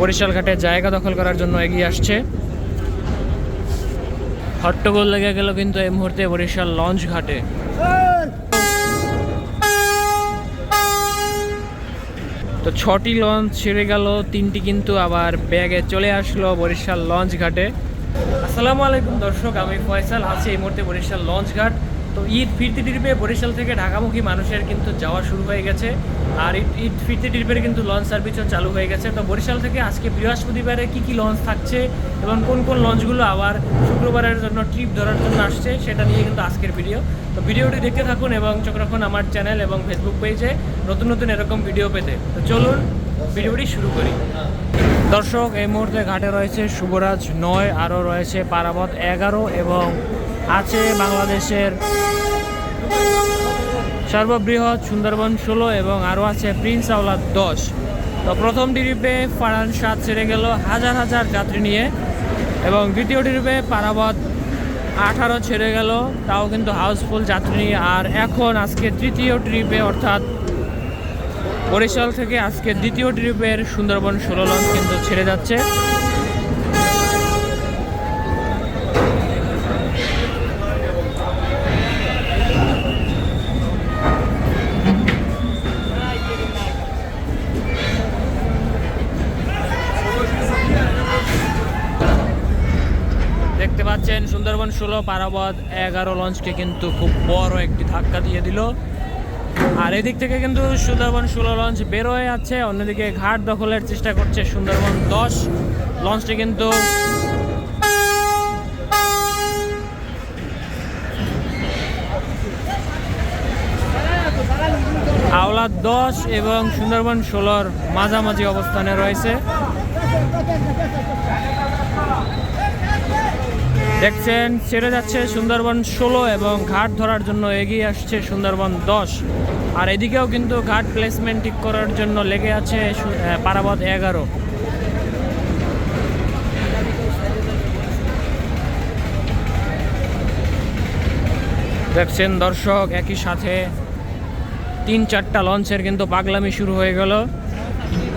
বরিশাল ঘাটে জায়গা দখল করার জন্য এগিয়ে আসছে। হট্টগোল লেগে গেল কিন্তু এই মুহূর্তে বরিশাল লঞ্চ ঘাটে। তো ছটি লঞ্চ ছেড়ে গেল, তিনটি কিন্তু আবার ব্যাগে চলে আসলো বরিশাল লঞ্চ ঘাটে। আসসালামু আলাইকুম দর্শক, আমি ফয়সাল, আছি এই মুহূর্তে বরিশাল লঞ্চ ঘাট। তো ঈদ ফিরতি ট্রিপে বরিশাল থেকে ঢাকামুখী মানুষের কিন্তু যাওয়া শুরু হয়ে গেছে। আর ঈদ ফিরতি ট্রিপের কিন্তু লঞ্চ সার্ভিসও চালু হয়ে গেছে। তো বরিশাল থেকে আজকে বৃহস্পতিবারে কি কি লঞ্চ থাকছে এবং কোন কোন লঞ্চগুলো আবার শুক্রবারের জন্য ট্রিপ ধরার জন্য আসছে, সেটা নিয়ে কিন্তু আজকের ভিডিও তো ভিডিওটি দেখতে থাকুন এবং চোখ রাখুন আমার চ্যানেল এবং ফেসবুক পেজে নতুন নতুন এরকম ভিডিও পেতে। তো চলুন ভিডিওটি শুরু করি। দর্শক, এই মুহূর্তে ঘাটে রয়েছে শুভরাজ নয়, আরও রয়েছে পারাবত এগারো এবং আছে বাংলাদেশের সর্ববৃহৎ সুন্দরবন ষোলো এবং আরও আছে প্রিন্স আওলাদ দশ। তো প্রথম ট্রিপে ফারান সাত ছেড়ে গেল হাজার হাজার যাত্রী নিয়ে এবং দ্বিতীয় ট্রিপে পারাবত আঠারো ছেড়ে গেল, তাও কিন্তু হাউসফুল যাত্রী। আর এখন আজকে তৃতীয় ট্রিপে অর্থাৎ বরিশাল থেকে আজকে দ্বিতীয় ট্রিপের সুন্দরবন ষোলো লঞ্চ কিন্তু ছেড়ে যাচ্ছে। দেখতে পাচ্ছেন সুন্দরবন ষোলো, পারাবত এগারো লঞ্চকে কিন্তু খুব বড় একটি ধাক্কা দিয়ে দিল। আর এদিক থেকে কিন্তু সুন্দরবন ষোলো লঞ্চ বের হয়ে যাচ্ছে অন্যদিকে ঘাট দখলের চেষ্টা করছে সুন্দরবন দশ। লঞ্চটি কিন্তু হাওলা দশ এবং সুন্দরবন ষোলোর মাঝামাঝি অবস্থানে রয়েছে। দেখছেন, ছেড়ে যাচ্ছে সুন্দরবন ষোলো এবং ঘাট ধরার জন্য এগিয়ে আসছে সুন্দরবন দশ। আর এদিকেও কিন্তু ঘাট প্লেসমেন্ট ঠিক করার জন্য লেগে আছে পারাবত এগারো। দেখছেন দর্শক, একই সাথে তিন চারটা লঞ্চের কিন্তু পাগলামি শুরু হয়ে গেল।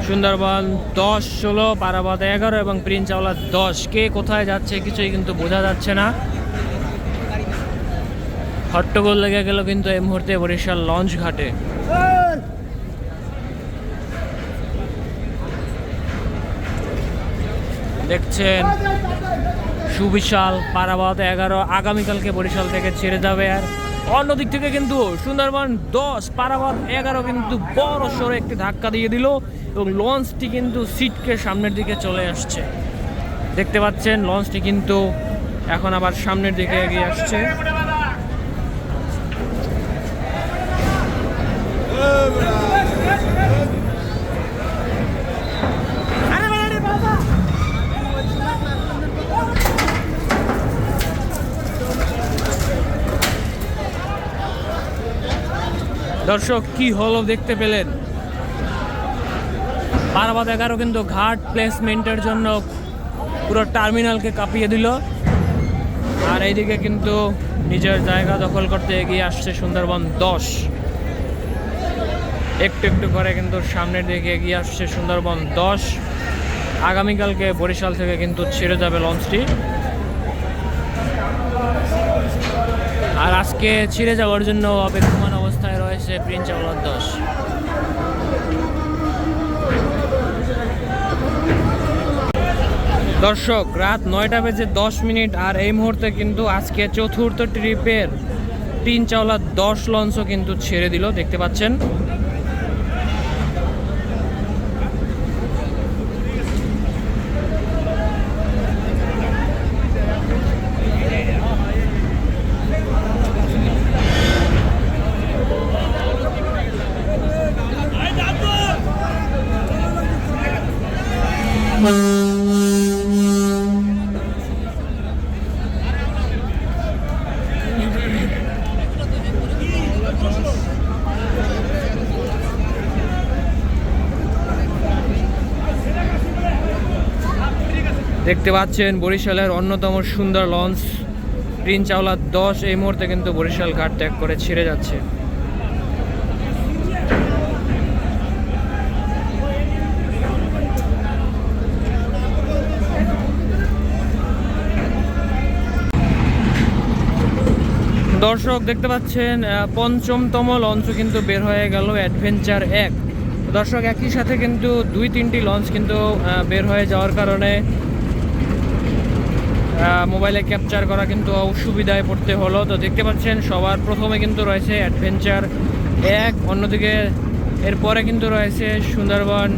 সুন্দরবন দশ ষোলো পারাবাদ এগারো এবং প্রিন্স আওলা দশ। কে কোথায় যাচ্ছে কিছুই কিন্তু বোঝা যাচ্ছে না। হট্টগোল লেগে গেল কিন্তু এই মুহূর্তে বরিশাল লঞ্চ ঘাটে। দেখছেন সুবিশাল পারাবাদ এগারো, আগামীকালকে বরিশাল থেকে ছেড়ে যাবে আর অন্যদিক থেকে কিন্তু সুন্দরবন দশ পারাবার এগারো কিন্তু বড় সড়ো একটি ধাক্কা দিয়ে দিল এবং লঞ্চটি কিন্তু সিটকে সামনের দিকে চলে আসছে। দেখতে পাচ্ছেন, লঞ্চটি কিন্তু এখন আবার সামনের দিকে এগিয়ে আসছে। দর্শক, কি হলো দেখতে পেলেন? পারাবাদ এগারো কিন্তু ঘাট প্লেসমেন্টের জন্য পুরো টার্মিনালকে কাঁপিয়ে দিল। আর এইদিকে কিন্তু নিজের জায়গা দখল করতে এগিয়ে আসছে সুন্দরবন দশ। একটু একটু করে কিন্তু সামনের দিকে এগিয়ে আসছে সুন্দরবন দশ। আগামীকালকে বরিশাল থেকে কিন্তু ছেড়ে যাবে লঞ্চটি। আর আজকে ছিঁড়ে যাওয়ার জন্য অপেক্ষমান রয়েছে প্রিন্স আওলাদ দশ দর্শক, রাত নয়টা বেজে দশ মিনিট আর এই মুহূর্তে কিন্তু আজকে চতুর্থ ট্রিপের তিন চাওলা দশ লঞ্চও কিন্তু ছেড়ে দিল, দেখতে পাচ্ছেন। দেখতে পাচ্ছেন বরিশালের অন্যতম সুন্দর লঞ্চ। প্রিন চাওলা দশ, এই মুহূর্তে কিন্তু বরিশাল ঘাট ত্যাগ করে ছিঁড়ে যাচ্ছে। দর্শক, দেখতে পাচ্ছেন পঞ্চমতম লঞ্চ কিন্তু বের হয়ে গেল অ্যাডভেঞ্চার এক। দর্শক, একই সাথে কিন্তু দুই তিনটি লঞ্চ কিন্তু বের হয়ে যাওয়ার কারণে মোবাইলে ক্যাপচার করা কিন্তু অসুবিধায় পড়তে হলো। তো দেখতে পাচ্ছেন, সবার প্রথমে কিন্তু রয়েছে অ্যাডভেঞ্চার এক, অন্যদিকে এরপরে কিন্তু রয়েছে সুন্দরবন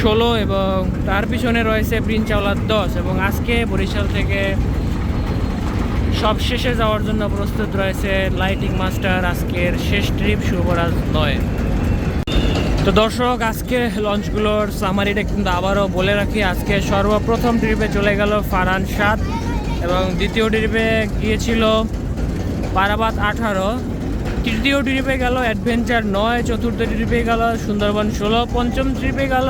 ষোলো এবং তার পিছনে রয়েছে প্রিন্স চাওলার দশ এবং আজকে বরিশাল থেকে সব শেষে যাওয়ার জন্য প্রস্তুত রয়েছে লাইটিং মাস্টার আজকের শেষ ট্রিপ শুভরাজ নয়। তো দর্শক, আজকে লঞ্চগুলোর সামারিটা কিন্তু আবারও বলে রাখি। আজকে সর্বপ্রথম ট্রিপে চলে গেল ফারান সাত এবং দ্বিতীয় ট্রিপে গিয়েছিল পারাবাত আঠারো। তৃতীয় ট্রিপে গেল অ্যাডভেঞ্চার নয়। চতুর্থ ট্রিপে গেল সুন্দরবন ষোলো। পঞ্চম ট্রিপে গেল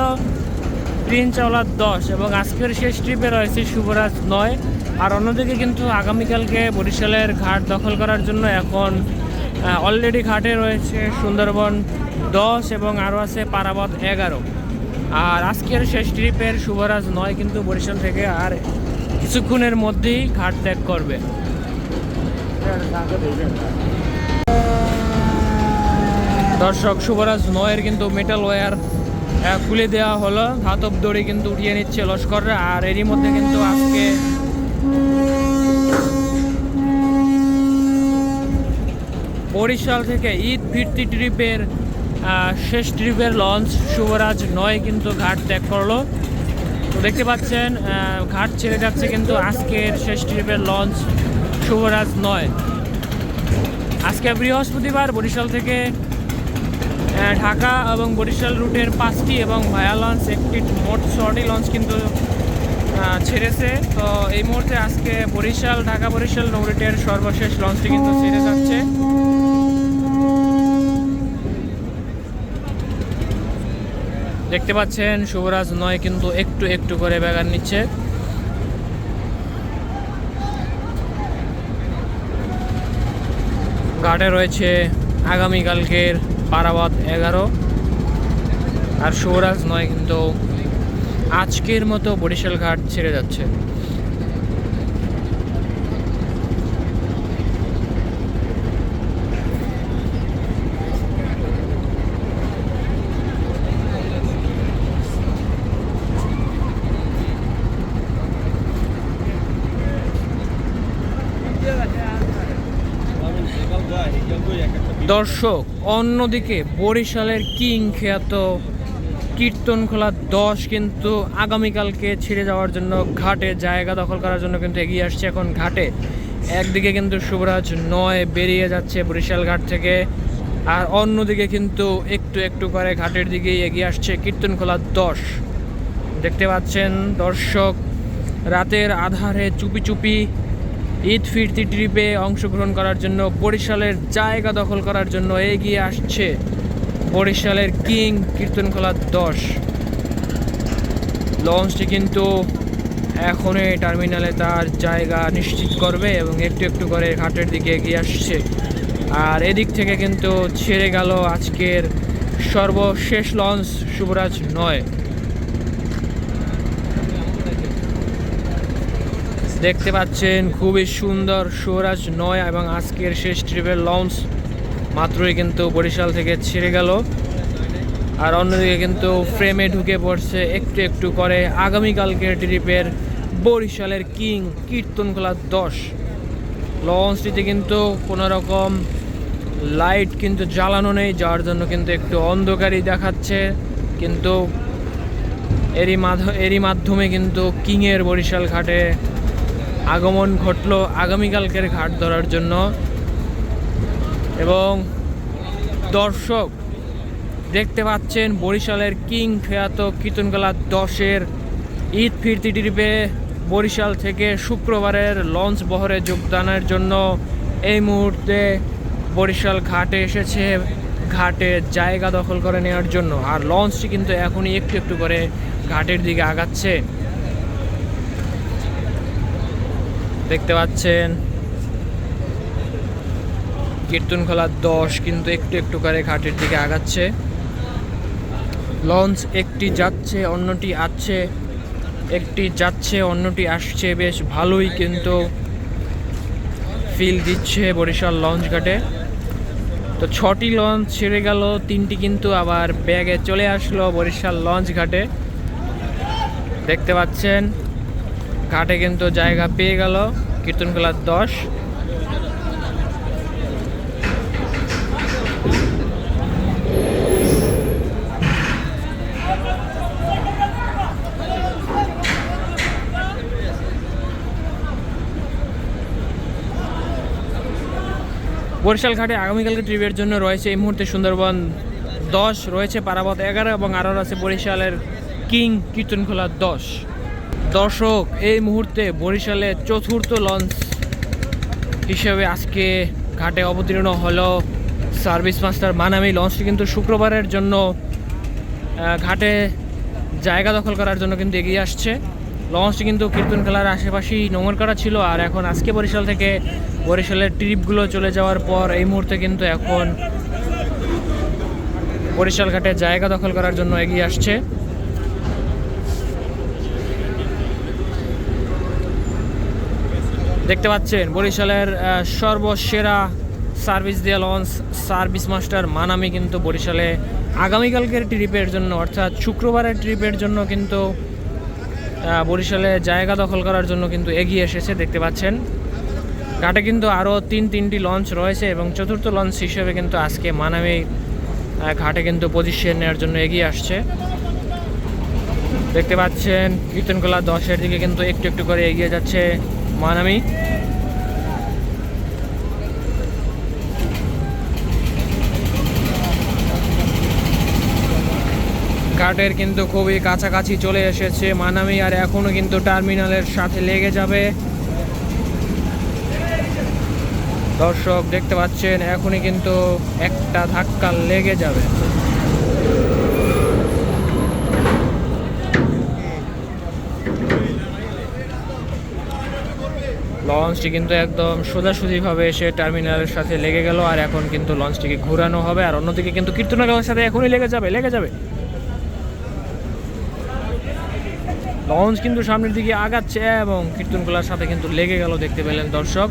প্রিন্স চাওলার দশ এবং আজকের শেষ ট্রিপে রয়েছে শুভরাজ নয়। আর অন্যদিকে কিন্তু আগামীকালকে বরিশালের ঘাট দখল করার জন্য এখন অলরেডি ঘাটে রয়েছে সুন্দরবন দশ এবং আরও আছে পারাবত এগারো। আর আজকের শেষ ট্রিপের শুভরাজ নয় কিন্তু বরিশাল থেকে আর কিছুক্ষণের মধ্যেই ঘাট ত্যাগ করবে। দর্শক শুভরাজ নয়ের কিন্তু মেটাল ওয়্যার আহ, খুলে দেওয়া হলো। ধাতব দড়ি কিন্তু উঠিয়ে নিচ্ছে লস্কররা আর এরই মধ্যে কিন্তু আজকে বরিশাল থেকে ঈদ ফিরতি ট্রিপের শেষ ট্রিপের লঞ্চ শুভরাজ নয় কিন্তু ঘাট ত্যাগ করল। তো দেখতে পাচ্ছেন ঘাট ছেড়ে যাচ্ছে কিন্তু আজকের শেষ ট্রিপের লঞ্চ শুভরাজ নয়। আজকে বৃহস্পতিবার বরিশাল থেকে ঢাকা এবং বরিশাল রুটের পাঁচটি এবং ভায়া লঞ্চ একটি মোট ছটি লঞ্চ কিন্তু ছেড়েছে। তো এই মুহূর্তে আজকে বরিশাল, ঢাকা বরিশাল নৌরুটের সর্বশেষ লঞ্চটি কিন্তু ছেড়ে যাচ্ছে। দেখতে পাচ্ছেন শুভরাজ নয় কিন্তু একটু একটু করে ব্যাগার নিচ্ছে। ঘাটে রয়েছে আগামীকালকের পারাবাদ এগারো। আর শুভরাজ নয় কিন্তু আজকের মতো বরিশাল ঘাট ছেড়ে যাচ্ছে। দর্শক, অন্যদিকে বরিশালের কিং খ্যাত কীর্তনখোলা দশ কিন্তু আগামীকালকে ছেড়ে যাওয়ার জন্য ঘাটে জায়গা দখল করার জন্য কিন্তু এগিয়ে আসছে এখন ঘাটে। একদিকে কিন্তু শুভরাজ নয় বেরিয়ে যাচ্ছে বরিশাল ঘাট থেকে, আর অন্যদিকে কিন্তু একটু একটু করে ঘাটের দিকে এগিয়ে আসছে কীর্তনখোলা দশ। দেখতে পাচ্ছেন দর্শক, রাতের আধারে চুপি চুপি ঈদ ফিরতি ট্রিপে অংশগ্রহণ করার জন্য, বরিশালের জায়গা দখল করার জন্য এগিয়ে আসছে বরিশালের কিং কীর্তনখোলা দশ। লঞ্চটি কিন্তু এখনই টার্মিনালে তার জায়গা নিশ্চিত করবে এবং একটু একটু করে ঘাটের দিকে এগিয়ে আসছে। আর এদিক থেকে কিন্তু ছেড়ে গেল আজকের সর্বশেষ লঞ্চ, শুভরাজ নয়। দেখতে পাচ্ছেন, খুবই সুন্দর সুরাজ নয় এবং আজকের শেষ ট্রিপের লঞ্চ মাত্রই কিন্তু বরিশাল থেকে ছেড়ে গেল। আর অন্যদিকে কিন্তু ফ্রেমে ঢুকে পড়ছে একটু একটু করে আগামীকালকের ট্রিপের বরিশালের কিং কীর্তনকলা দশ। লঞ্চটিতে কিন্তু কোনো রকম লাইট কিন্তু জ্বালানো নেই, যার জন্য কিন্তু একটু অন্ধকারই দেখাচ্ছে। কিন্তু এরই মাধ্য এরই মাধ্যমে কিন্তু কিংয়ের বরিশাল ঘাটে আগমন ঘটলো আগামীকালকের ঘাট ধরার জন্য। এবং দর্শক দেখতে পাচ্ছেন বরিশালের কিং খ্যাত কীর্তনকলা দশের ঈদ ফিরতি ট্রিপে বরিশাল থেকে শুক্রবারের লঞ্চ বহরে যোগদানের জন্য এই মুহূর্তে বরিশাল ঘাটে এসেছে। ঘাটে জায়গা দখল করে নেওয়ার জন্য। আর লঞ্চটি কিন্তু এখনই একটু একটু করে ঘাটের দিকে আগাচ্ছে। দেখতে পাচ্ছেন। কীর্তনখোলা দশ, কিন্তু একটু একটু করে ঘাটের দিকে আগাচ্ছে। লঞ্চ একটি যাচ্ছে, অন্যটি আসছে, একটি যাচ্ছে, অন্যটি আসছে, বেশ ভালোই কিন্তু ফিল দিচ্ছে বরিশাল লঞ্চ ঘাটে। তো ছটি লঞ্চ ছেড়ে গেল, তিনটি কিন্তু আবার ব্যাগে চলে আসলো বরিশাল লঞ্চ ঘাটে। দেখতে পাচ্ছেন ঘাটে কিন্তু জায়গা পেয়ে গেল কীর্তনখোলার দশ। বরিশাল ঘাটে আগামীকালকে ট্রিপের জন্য রয়েছে এই মুহূর্তে সুন্দরবন দশ, রয়েছে পারাবত এগারো এবং আরও আছে বরিশালের কিং কীর্তনখোলা দশ। দর্শক, এই মুহূর্তে বরিশালের চতুর্থ লঞ্চ হিসেবে আজকে ঘাটে অবতীর্ণ হলো সার্ভিস মাস্টার মানামি। লঞ্চটি কিন্তু শুক্রবারের জন্য ঘাটে জায়গা দখল করার জন্য কিন্তু এগিয়ে আসছে। লঞ্চটি কিন্তু কীর্তন খেলার আশেপাশেই নোংর করা ছিল আর এখন আজকে বরিশাল থেকে বরিশালের ট্রিপগুলো চলে যাওয়ার পর এই মুহূর্তে কিন্তু এখন বরিশাল ঘাটে জায়গা দখল করার জন্য এগিয়ে আসছে। দেখতে পাচ্ছেন, বরিশালের সর্বসেরা সার্ভিস দেওয়া লঞ্চ সার্ভিস মাস্টার মানামি কিন্তু বরিশালে আগামীকালকের ট্রিপের জন্য, অর্থাৎ শুক্রবারের ট্রিপের জন্য কিন্তু বরিশালে জায়গা দখল করার জন্য কিন্তু এগিয়ে এসেছে, দেখতে পাচ্ছেন। ঘাটে কিন্তু আরও তিন, তিনটি লঞ্চ রয়েছে এবং চতুর্থ লঞ্চ হিসেবে কিন্তু আজকে মানামি ঘাটে কিন্তু পজিশন নেওয়ার জন্য এগিয়ে আসছে। দেখতে পাচ্ছেন, কীর্তনকলা দশের দিকে কিন্তু একটু একটু করে এগিয়ে যাচ্ছে। মানামি ঘাটের কিন্তু খুবই কাছাকাছি চলে এসেছে মানামি আর এখনও কিন্তু টার্মিনালের সাথে লেগে যাবে। দর্শক দেখতে পাচ্ছেন, এখনই কিন্তু একটা ধাক্কা লেগে যাবে। লঞ্চটি কিন্তু একদম সোজাসুজিভাবে এসে টার্মিনালের সাথে লেগে গেল আর এখন কিন্তু লঞ্চটিকে ঘোরানো হবে আর অন্যদিকে কিন্তু কীর্তনগরের সাথে এখনই লেগে যাবে লেগে যাবে। লঞ্চ কিন্তু সামনের দিকে আগাচ্ছে এবং কীর্তনগুলার সাথে কিন্তু লেগে গেল, দেখতে পেলেন দর্শক।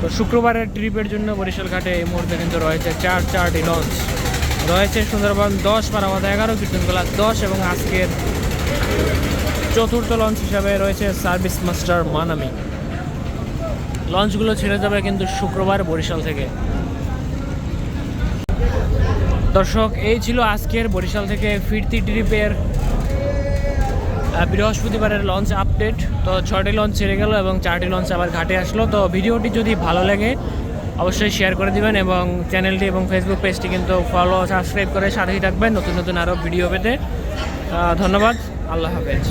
তো শুক্রবারের ট্রিপের জন্য বরিশাল ঘাটে এই মুহূর্তে কিন্তু রয়েছে চার, চারটি লঞ্চ। রয়েছে সুন্দরবন দশ পারাবাদ এগারো কীর্তনগুলা দশ এবং আজকের চতুর্থ লঞ্চ হিসাবে রয়েছে সার্ভিস মাস্টার মানামি। লঞ্চগুলো ছেড়ে যাবে কিন্তু শুক্রবার বরিশাল থেকে। দর্শক, এই ছিল আজকের বরিশাল থেকে ফিরতি ট্রিপের বৃহস্পতিবারের লঞ্চ আপডেট। তো ছয়টি লঞ্চ ছেড়ে গেল এবং চারটি লঞ্চ আবার ঘাটে আসলো। তো ভিডিওটি যদি ভালো লাগে, অবশ্যই শেয়ার করে দিবেন এবং চ্যানেলটি এবং ফেসবুক পেজটি কিন্তু ফলো সাবস্ক্রাইব করে সাথেই থাকবেন। নতুন নতুন আরও ভিডিও পেতে। ধন্যবাদ। আল্লাহ হাফেজ।